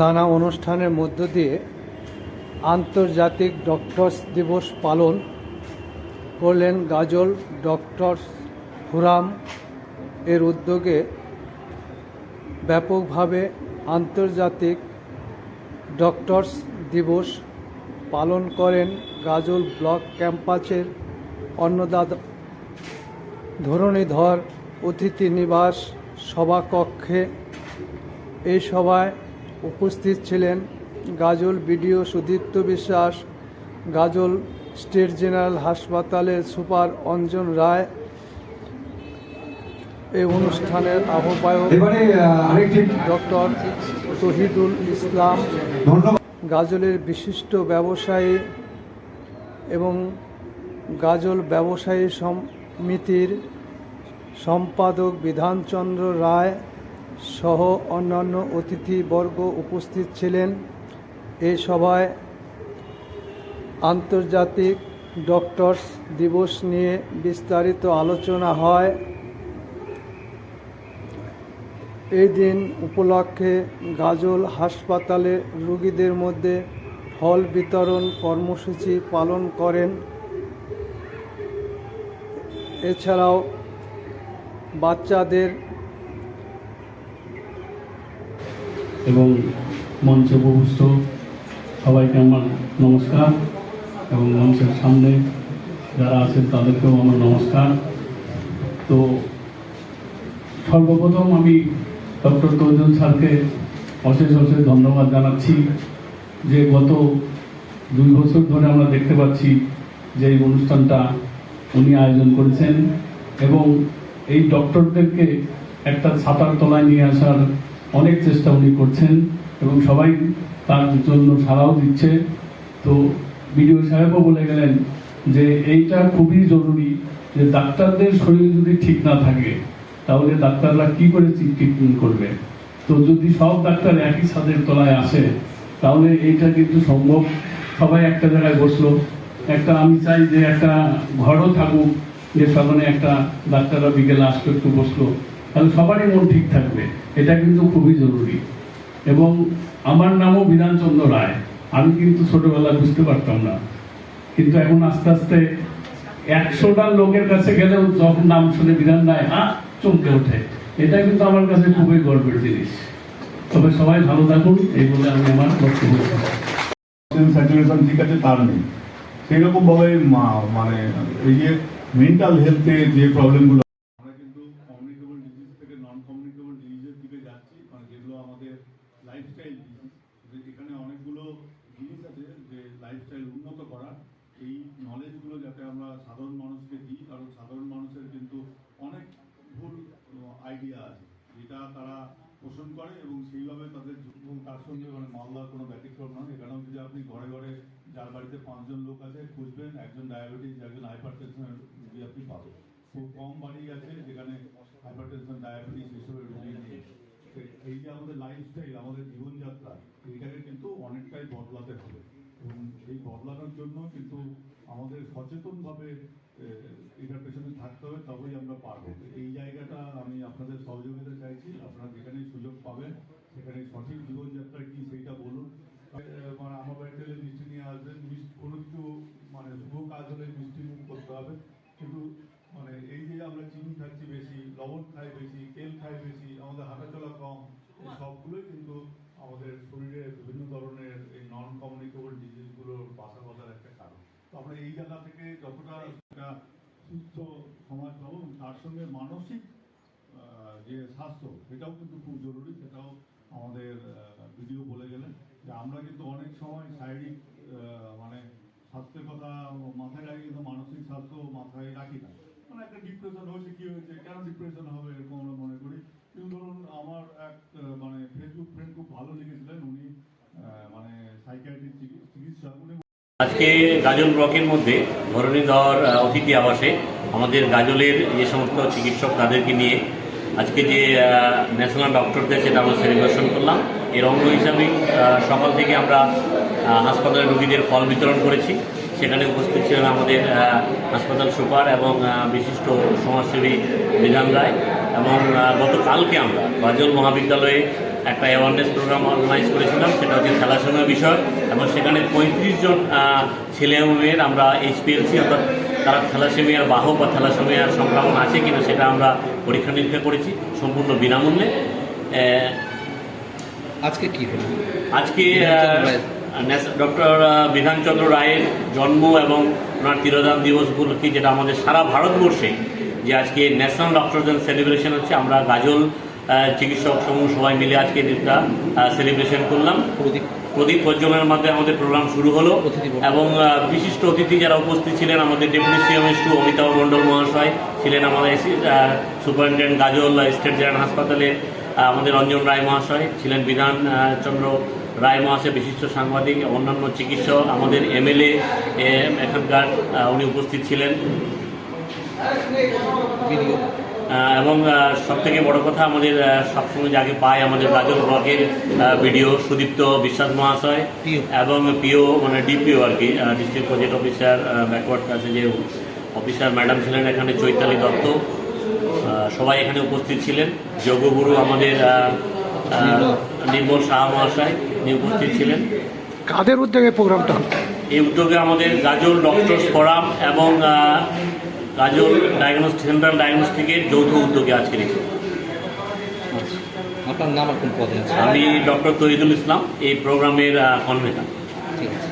নানা অনুষ্ঠানের মধ্য দিয়ে আন্তর্জাতিক ডক্টরস দিবস পালন করলেন গাজল ডক্টরস ফোরাম। এর উদ্যোগে ব্যাপকভাবে আন্তর্জাতিক ডক্টরস দিবস পালন করেন গাজল ব্লক ক্যাম্পাসের অন্নদাতা ধরণীধর অতিথি নিবাস সভাকক্ষে। এই সভায় উপস্থিত ছিলেন গাজল BDO Sudipta Biswas Gazole state general হাসপাতালের সুপার অঞ্জন রায়। এই অনুষ্ঠানের আহ্বায়ক ডক্টর তহিদুল ইসলাম। গাজলের বিশিষ্ট ব্যবসায়ী এবং গাজল ব্যবসায়ী সমিতির সম্পাদক বিধানচন্দ্র রায়। সহ অন্যান্য অতিথিবর্গ উপস্থিত ছিলেন। এ সভায় আন্তর্জাতিক ডক্টরস দিবস নিয়ে বিস্তারিত আলোচনা হয়। এই দিন উপলক্ষে গাজল হাসপাতালে রোগীদের মধ্যে ফল বিতরণ কর্মসূচি পালন করেন। এছাড়াও বাচ্চাদের এবং মঞ্চে উপবিষ্ট সবাইকে আমার নমস্কার এবং মঞ্চের সামনে যারা আছেন তাদেরকেও আমার নমস্কার। তো সর্বপ্রথম আমি ডক্টর তৈজল স্যারকে অশেষ অশেষ ধন্যবাদ জানাচ্ছি যে গত দুই বছর ধরে আমরা দেখতে পাচ্ছি যে এই অনুষ্ঠানটা উনি আয়োজন করেছেন এবং এই ডক্টরদেরকে একটা ছাতার তলায় নিয়ে আসার অনেক চেষ্টা উনি করছেন এবং সবাই তার জন্য সাড়াও দিচ্ছে। তো বিডিও সাহেবও বলে গেলেন যে এইটা খুবই জরুরি যে ডাক্তারদের শরীর যদি ঠিক না থাকে, তাহলে ডাক্তাররা কি করে ট্রিটমেন্ট করবে? তো যদি সব ডাক্তার একই ছাদের তলায় আসে, তাহলে এইটা কিন্তু সম্ভব। সবাই একটা জায়গায় বসল। একটা আমি চাই যে একটা ঘরও থাকুক, যে সেখানে একটা ডাক্তাররা বিকেলে আসলো, একটু বসল। তাহলে সবারই মন ঠিক থাকবে। এটা কিন্তু খুবই জরুরি। এবং আমার নামও বিধানচন্দ্র রায়। আমি কিন্তু ছোটবেলায় বুঝতে পারতাম না। কিন্তু এখন আস্তে আস্তে একশোটা লোকের কাছে গেলেও যখন নাম শুনে বিধান রায় হ্যাঁ চমকে ওঠে। এটা কিন্তু আমার কাছে খুবই গর্বের জিনিস। তবে সবাই ভালো থাকুন, এই বলে আমি আমার বক্তব্য ঠিক আছে, তার নেই। সেই রকম ভাবে মা- মানে এই যে মেন্টাল হেলথে যে প্রবলেমগুলো আমরা কিন্তু কমিউনিকেবল ডিজিজ থেকে নন কমিউনিকেবল ডিজিজের দিকে যাচ্ছি মানে যেগুলো আমাদের লাইফস্টাইল ডিজিজ এখানে অনেকগুলো জিনিস আছে যে লাইফস্টাইল উন্নত করা এই নলেজগুলো যাতে আমরা সাধারণ মানুষকে দিই, কারণ সাধারণ মানুষের কিন্তু অনেক ভুল আইডিয়া আছে। যেটা তারা পোষণ করে এবং সেইভাবে তাদের এবং তার সঙ্গে মানে মালদার কোনো ব্যতিক্রম নয়। এখানেও যদি আপনি ঘরে ঘরে যার বাড়িতে পাঁচজন লোক আছে, খুঁজবেন, একজন ডায়াবেটিস একজন হাইপার টেনশনের রুগী আপনি পাবেন। খুব কম বাড়ি আছে যেখানে হাইপার টেনশন ডায়াবেটিস এসবের রুগী নেই। এই যে আমাদের লাইফস্টাইল আমাদের জীবনযাত্রা, এইটাকে কিন্তু অনেকটাই বদলাতে হবে। এবং এই বদলানোর জন্য কিন্তু আমাদের সচেতনভাবে এটার পেছনে থাকতে হবে, তবেই আমরা পারব। এই জায়গাটা আমি আপনাদের সহযোগিতা চাইছি। আপনারা যেখানেই সুযোগ পাবেন সেখানে সঠিক জীবনযাত্রা কি সেইটা বলুন। মানে আমার বাড়িতে মিষ্টি নিয়ে আসবেন, মিষ্টি কোনো কিছু মানে শুভ কাজ হলে মিষ্টি মুখ করতে হবে। কিন্তু মানে এই যে আমরা চিনি খাচ্ছি বেশি, লবণ খাই বেশি, তেল খাই বেশি, আমাদের হাঁটাচলা কম সবগুলোই কিন্তু আমাদের শরীরে বিভিন্ন ধরনের নন কমিউনিকেবল ডিজিজগুলোর বাসা বাঁধার একটা কারণ। তো আমরা এই জায়গা থেকে যতটা একটা সুস্থ সমাজ পাবো তার সঙ্গে মানসিক যে স্বাস্থ্য, সেটাও কিন্তু খুব জরুরি, সেটাও আমাদের ভিডিও বলে গেলেন। যে আমরা কিন্তু অনেক সময় শারীরিক মানে স্বাস্থ্যের কথা মাথায় রাখি, কিন্তু মানসিক স্বাস্থ্য মাথায় রাখি না। মানে একটা ডিপ্রেশন হয়েছে, কি হয়েছে, কেন ডিপ্রেশন হবে, এরকম আমরা মনে করি কিন্তু ধরুন আমার এক আহ, মানে ফেসবুক ফ্রেন্ড খুব ভালো লিখেছিলেন উনি আহ, মানে সাইকিয়াট্রিক চিকিৎসক উনি আজকে গাজল ব্লকের মধ্যে ধরণীধর অতিথি আবাসে আমাদের গাজলের যে সমস্ত চিকিৎসক তাদেরকে নিয়ে আজকে যে ন্যাশনাল ডক্টর ডে সেটা আমরা সেলিব্রেশন করলাম। এর অঙ্গ হিসাবে সকাল থেকে আমরা হাসপাতালের রোগীদের ফল বিতরণ করেছি। সেখানে উপস্থিত ছিলেন আমাদের হাসপাতাল সুপার এবং বিশিষ্ট সমাজসেবী বিধান রায় এবং গতকালকে আমরা গাজল মহাবিদ্যালয়ে একটা অ্যাওয়ারনেস প্রোগ্রাম অর্গানাইজ করেছিলাম সেটা হচ্ছে থ্যালাসেমিয়া বিষয় এবং সেখানে পঁয়ত্রিশ জন ছেলে মেয়ের আমরা এইচপিএলসি অর্থাৎ তারা থ্যালাসেমিয়ার বাহক বা থ্যালাসেমিয়ার সংক্রমণ আছে কিনা সেটা আমরা পরীক্ষা নিরীক্ষা করেছি সম্পূর্ণ বিনামূল্যে। আজকে কি হলো? আজকে ডক্টর বিধানচন্দ্র রায়ের জন্ম এবং ওনার তিরোধান দিবস উপলক্ষে যেটা আমাদের সারা ভারতবর্ষে যে আজকে ন্যাশনাল ডক্টরস ডে সেলিব্রেশন হচ্ছে আমরা গাজল চিকিৎসক সমূহ সবাই মিলে আজকে দিনটা সেলিব্রেশন করলাম। প্রদীপ। প্রজ্বলনের মাধ্যমে আমাদের প্রোগ্রাম শুরু হলো। এবং বিশিষ্ট অতিথি যারা উপস্থিত ছিলেন আমাদের deputy CMS two Amitabha Mondal মহাশয় ছিলেন আমাদের সুপারিনটেন্ডেন্ট গাজল স্টেট জেনারেল হাসপাতালে আমাদের রঞ্জন রায় মহাশয় ছিলেন বিধান চন্দ্র রায় মহাশয় বিশিষ্ট সাংবাদিক অন্যান্য চিকিৎসক আমাদের এমএলএ এখানকার উনি উপস্থিত ছিলেন। এবং সব থেকে বড় কথা আমাদের সবসময় যাকে পায় আমাদের গাজল ব্লকের ভিডিও সুদীপ্ত বিশ্বাস মহাশয় এবং পিও মানে ডিপিও আর কি ডিস্ট্রিক্ট প্রজেক্ট অফিসার ব্যাকওয়ার্ড কাছে যে অফিসার ম্যাডাম ছিলেন এখানে চৈতালি দত্ত। সবাই এখানে উপস্থিত ছিলেন। যোগগুরু আমাদের নির্মল শাহ মহাশয় উনি উপস্থিত ছিলেন। কাদের উদ্যোগে প্রোগ্রামটা এই উদ্যোগে আমাদের গাজল ডক্টরস ফোরাম এবং আহ, ডায়াগনোস্টিক সেন্ট্রাল ডায়াগনস্টিকের যৌথ উদ্যোগে আজকে এই program। আপনার নাম আর কোন পদে আছে? আমি ডক্টর তহিদুল ইসলাম এই প্রোগ্রামের কনভেনার ঠিক আছে।